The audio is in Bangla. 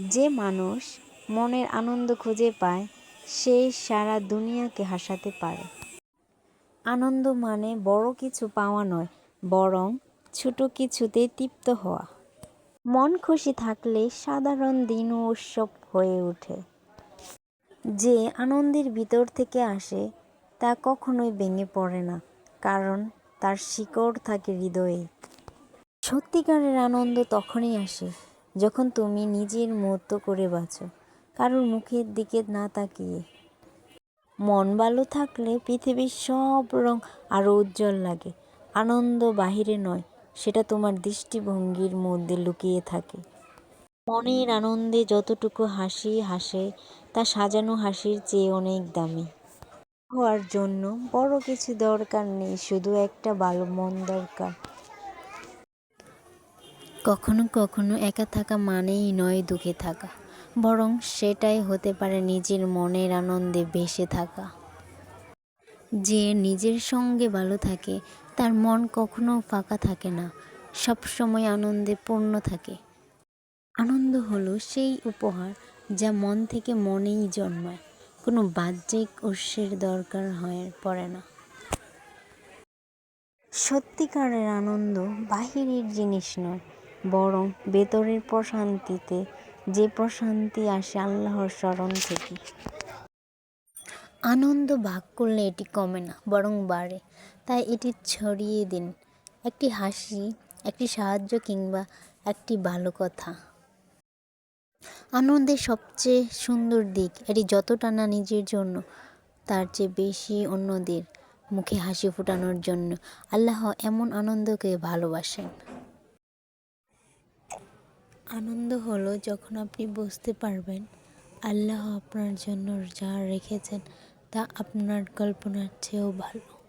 যে মানুষ মনের আনন্দ খুঁজে পায় সে সারা দুনিয়াকে হাসাতে পারে। আনন্দ মানে বড় কিছু পাওয়া নয়, বরং ছোট কিছুতে তৃপ্ত হওয়া। মন খুশি থাকলে সাধারণ দিনও উৎসব হয়ে ওঠে। যে আনন্দের ভিতর থেকে আসে, তা কখনোই ভেঙে পড়ে না, কারণ তার শিকড় থাকে হৃদয়ে। সত্যিকারের আনন্দ তখনই আসে যখন তুমি নিজের মতো করে বাঁচো, কারোর মুখের দিকে না তাকিয়ে। মন ভালো থাকলে পৃথিবীর সব রং আরও উজ্জ্বল লাগে, আনন্দ বাহিরে নয়, সেটা তোমার দৃষ্টিভঙ্গির মধ্যে লুকিয়ে থাকে। মনের আনন্দে যতটুকু হাসি হাসে, তা সাজানো হাসির চেয়ে অনেক দামি। হওয়ার জন্য বড় কিছু দরকার নেই, শুধু একটা ভালো মন দরকার। কখনো কখনো একা থাকা মানেই নয় দুঃখে থাকা, বরং সেটাই হতে পারে নিজের মনের আনন্দে ভেসে থাকা। যে নিজের সঙ্গে ভালো থাকে, তার মন কখনো ফাঁকা থাকে না সব সময় আনন্দে পূর্ণ থাকে। আনন্দ হলো সেই উপহার যা মন থেকে মনেই জন্মায়, কোনো বাহ্যিক উৎসের দরকার হয় পড়ে না। সত্যিকারের আনন্দ বাহিরের জিনিস নয় বরং ভেতরের প্রশান্তিতে যে প্রশান্তি আসে আল্লাহর স্মরণ থেকে। আনন্দ ভাগ করলে এটি কমে না, বরং বাড়ে। তাই এটি ছড়িয়ে দিন। একটি হাসি, একটি সাহায্য কিংবা একটি ভালো কথা। আনন্দের সবচেয়ে সুন্দর দিক, এটি যতটা না নিজের জন্য, তার চেয়ে বেশি অন্যদের মুখে হাসি ফোটানোর জন্য। আল্লাহ এমন আনন্দকে ভালোবাসেন। আনন্দ হলো যখন আপনি বুঝতে পারবেন আল্লাহ আপনার জন্য যা রেখেছেন তা আপনার কল্পনার চেয়েও ভালো।